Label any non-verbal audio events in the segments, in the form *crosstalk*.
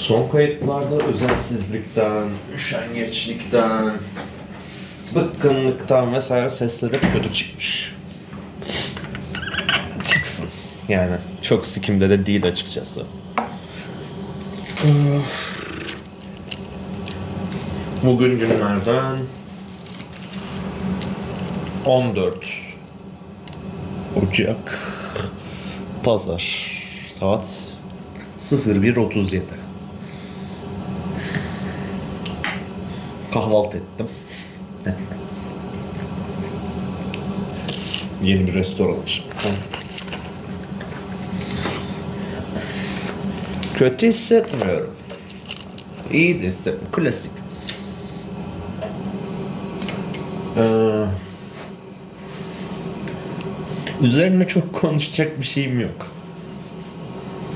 Son kayıtlarda özensizlikten, üşengeçlikten, bıkkınlıktan vesaire sesler hep kötü çıkmış. Çıksın. Yani çok sikimde de değil açıkçası. Bugün günlerden 14 Ocak Pazar saat 01.37 Kahvaltı ettim. Yeni bir restoran açtım. Kötü hissetmiyorum. İyi de hissetmiyorum. Klasik. Ee, üzerine çok konuşacak bir şeyim yok.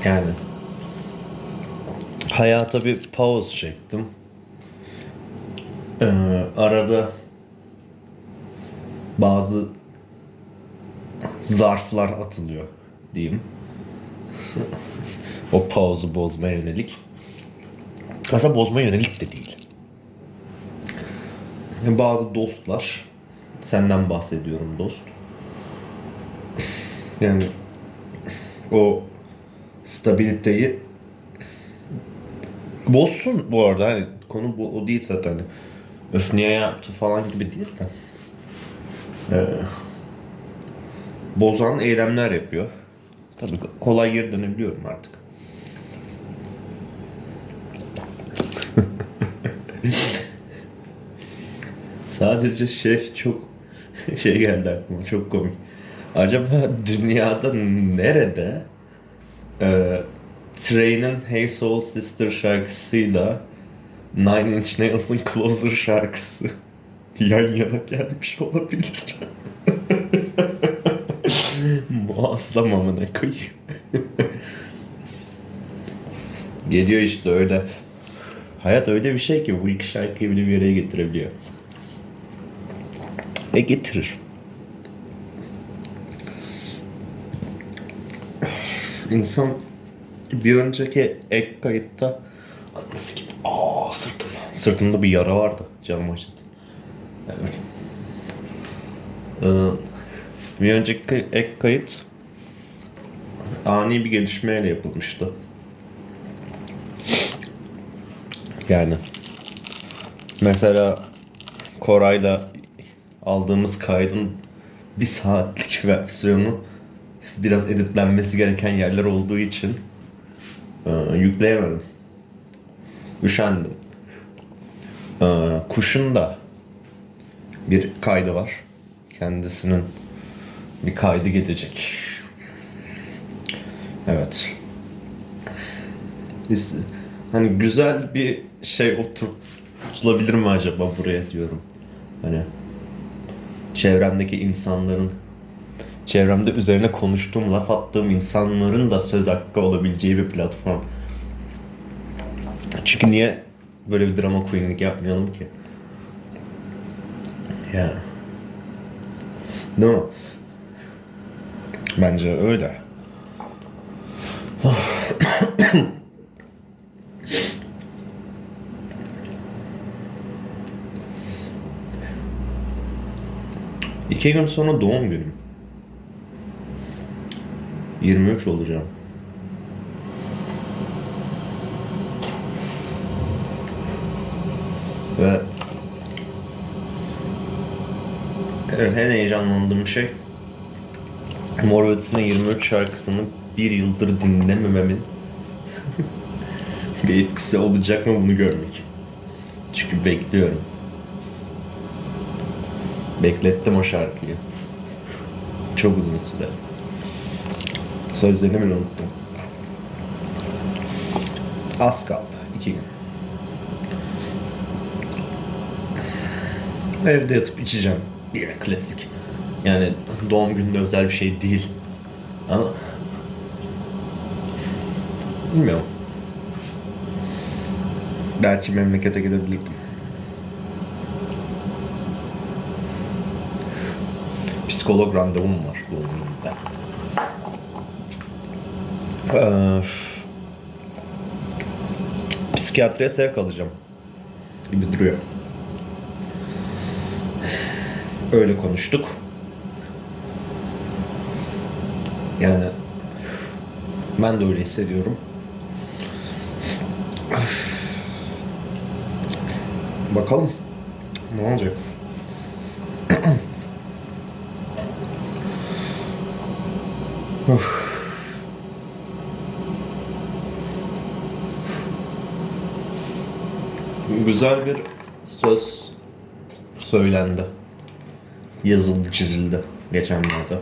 Yani hayata bir pause çektim. Ee, arada bazı zarflar atılıyor diyeyim. o pauzu bozmaya yönelik. Aslında bozmaya yönelik de değil. Bazı dostlar, senden bahsediyorum dost. Yani o stabiliteyi bozsun bu arada hani konu bu o değil zaten hani öf niye yaptı falan gibi değil de Ee, bozan eylemler yapıyor. Tabii kolay geri dönebiliyorum artık. *laughs* Sadece şey çok *laughs* şey geldi aklıma çok komik. Acaba dünyada nerede e, Train'in Hey Soul Sister şarkısıyla Nine Inch Nails'ın Closer şarkısı *laughs* yan yana gelmiş olabilir. *laughs* Muazzam amına. *laughs* Geliyor işte öyle. Hayat öyle bir şey ki bu iki şarkıyı bile bir yere getirebiliyor. Ve getirir. İnsan bir önceki ek kayıtta sırtımda bir yara vardı canım acıdı evet. Bir önceki ek kayıt ani bir gelişmeyle yapılmıştı yani mesela Koray'la aldığımız kaydın bir saatlik *laughs* versiyonu biraz editlenmesi gereken yerler olduğu için e, yükleyemedim. Üşendim. E, kuşun da bir kaydı var. Kendisinin bir kaydı gelecek. Evet. Hani güzel bir şey oturtulabilir mi acaba buraya diyorum. Hani çevremdeki insanların çevremde üzerine konuştuğum, laf attığım insanların da söz hakkı olabileceği bir platform. Çünkü niye böyle bir drama queenlik yapmayalım ki? Ya. Değil mi? Bence öyle. İki gün sonra doğum günüm. 23 olacağım. Ve evet, en heyecanlandığım şey Mor Ötesi'nin 23 şarkısını bir yıldır dinlemememin bir etkisi olacak mı bunu görmek. Çünkü bekliyorum. Beklettim o şarkıyı. Çok uzun süre. Sözlerini bile unuttum. Az kaldı. iki gün. Evde yatıp içeceğim. Bir klasik. Yani doğum gününde özel bir şey değil. Ama bilmiyorum. Belki memlekete gidebilirdim. Psikolog randevum var doğum günümde. Ee, psikiyatriye sevk alacağım gibi duruyor. Öyle konuştuk. Yani ben de öyle hissediyorum. Bakalım ne olacak. Güzel bir söz söylendi. Yazıldı, çizildi geçenlerde.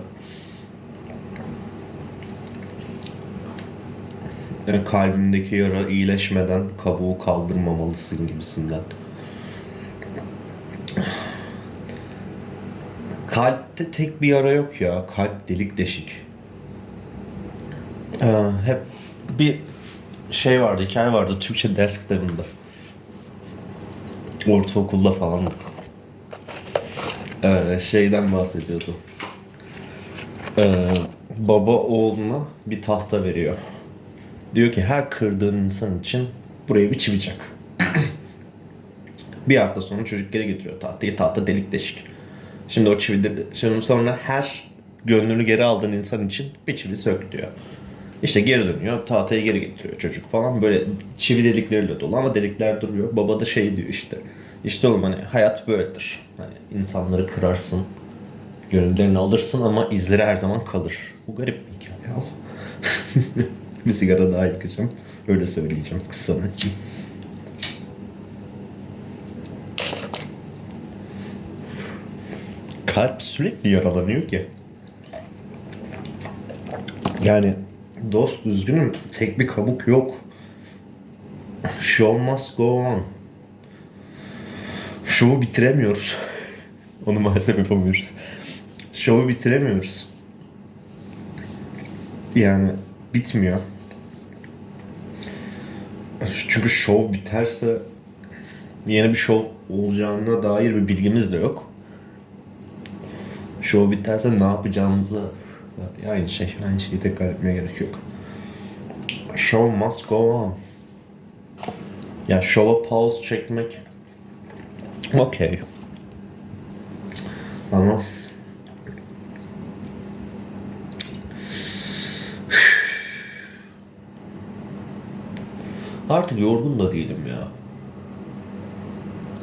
Yani kalbimdeki yara iyileşmeden kabuğu kaldırmamalısın gibisinden. Kalpte tek bir yara yok ya. Kalp delik deşik. Ee, hep bir şey vardı, hikaye vardı Türkçe ders kitabında. Ortaokulda falan. Ee, şeyden bahsediyordu. Ee, baba oğluna bir tahta veriyor. Diyor ki her kırdığın insan için buraya bir çivi *clears throat* bir hafta sonra çocuk geri getiriyor tahtayı. Tahta delik deşik. Şimdi o çivi de, şimdi sonra her gönlünü geri aldığın insan için bir çivi sök diyor. İşte geri dönüyor, tahtayı geri getiriyor çocuk falan. Böyle çivi delikleriyle dolu ama delikler duruyor. Baba da şey diyor işte. İşte oğlum hani hayat böyledir. Hani insanları kırarsın, gönüllerini alırsın ama izleri her zaman kalır. Bu garip bir hikaye *laughs* bir sigara daha yakacağım. Öyle söyleyeceğim kısa için. Kalp sürekli yaralanıyor ki. Yani dost üzgünüm tek bir kabuk yok. Show must go on. Şovu bitiremiyoruz. Onu maalesef yapamıyoruz. Şovu bitiremiyoruz. Yani bitmiyor. Çünkü şov biterse yeni bir şov olacağına dair bir bilgimiz de yok. Şov biterse ne yapacağımızı aynı şey, aynı şeyi tekrar etmeye gerek yok. Show must go on. Ya şova pause çekmek okey. Ama Artık yorgun da değilim ya.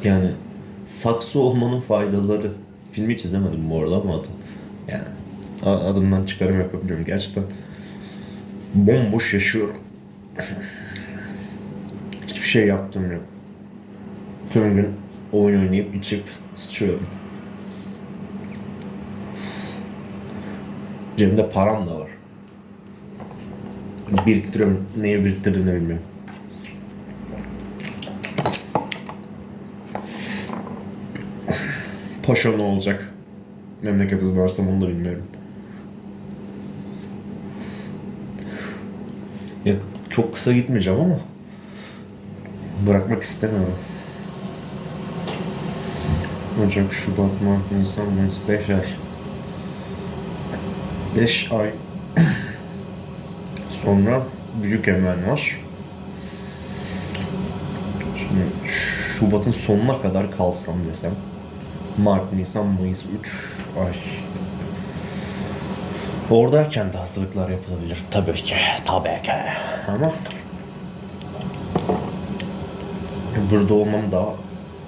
Yani saksı olmanın faydaları. Filmi hiç izlemedim bu arada ama adı. Yani adımdan çıkarım yapabiliyorum. Gerçekten bomboş yaşıyorum. Hiçbir şey yaptım yok. Tüm gün oyun oynayıp içip sıçıyorum. Cebimde param da var. Biriktiriyorum. Neye biriktirdiğini bilmiyorum. Paşa ne olacak? Memleketi varsam onu da bilmiyorum. Ya, çok kısa gitmeyeceğim ama bırakmak istemiyorum. Ocak, Şubat, Mart, Nisan, Mayıs 5 ay. 5 ay *coughs* sonra büyük emel var. Şimdi Şubat'ın sonuna kadar kalsam desem. Mart, Nisan, Mayıs 3 ay. Oradayken de hazırlıklar yapılabilir tabii ki. Tabii ki. Ama burada olmam daha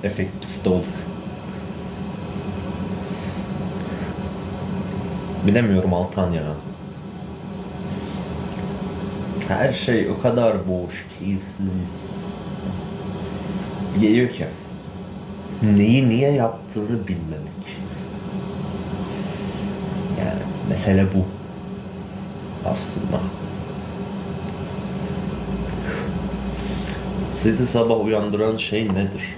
efektif de olur. Bilemiyorum Altan ya. Her şey o kadar boş, keyifsiz. Geliyor ki neyi niye yaptığını bilmemek. Yani mesele bu. Aslında. Sizi sabah uyandıran şey nedir?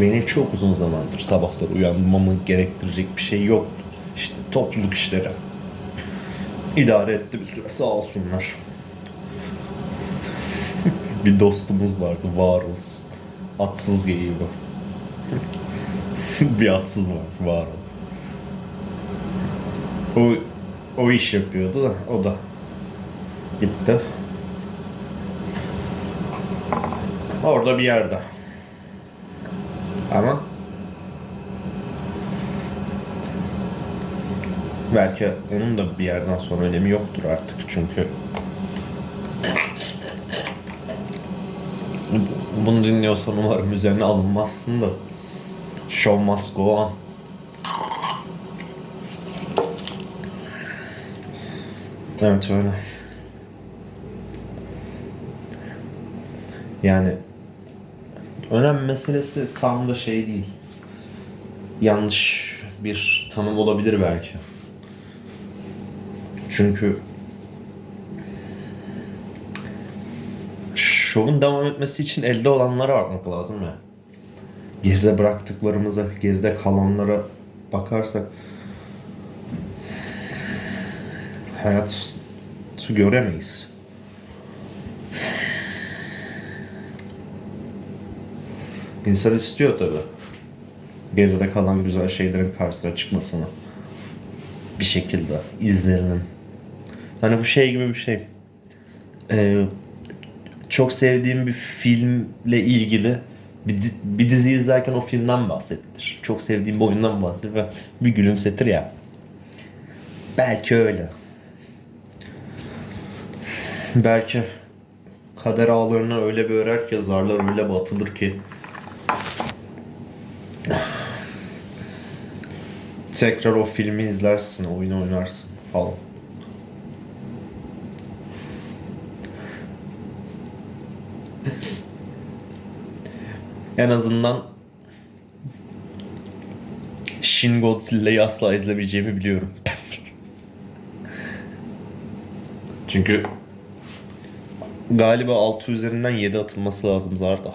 beni çok uzun zamandır sabahları uyanmamı gerektirecek bir şey yoktu. İşte topluluk işleri. İdare etti bir süre sağ olsunlar. *laughs* bir dostumuz vardı var olsun. Atsız geyiği bu. *laughs* bir atsız var var ol. O, o iş yapıyordu da o da gitti. Orada bir yerde. Ama belki onun da bir yerden sonra önemi yoktur artık çünkü bunu dinliyorsan umarım üzerine alınmazsın da Show must go on. Evet öyle. Yani önem meselesi tam da şey değil. Yanlış bir tanım olabilir belki. Çünkü şovun devam etmesi için elde olanlara bakmak lazım ya. Geride bıraktıklarımıza, geride kalanlara bakarsak hayat göremeyiz. İnsan istiyor tabi. Geride kalan güzel şeylerin karşısına çıkmasını. Bir şekilde izlerinin. Hani bu şey gibi bir şey. Ee, çok sevdiğim bir filmle ilgili bir, bir dizi izlerken o filmden bahsedilir. Çok sevdiğim bir oyundan bahsedilir ve bir gülümsetir ya. Belki öyle. Belki kader ağlarına öyle bir örer ki zarlar öyle batılır ki tekrar o filmi izlersin, oyunu oynarsın falan. en azından Shin Godzilla'yı asla izlemeyeceğimi biliyorum. Çünkü galiba 6 üzerinden 7 atılması lazım Zarda.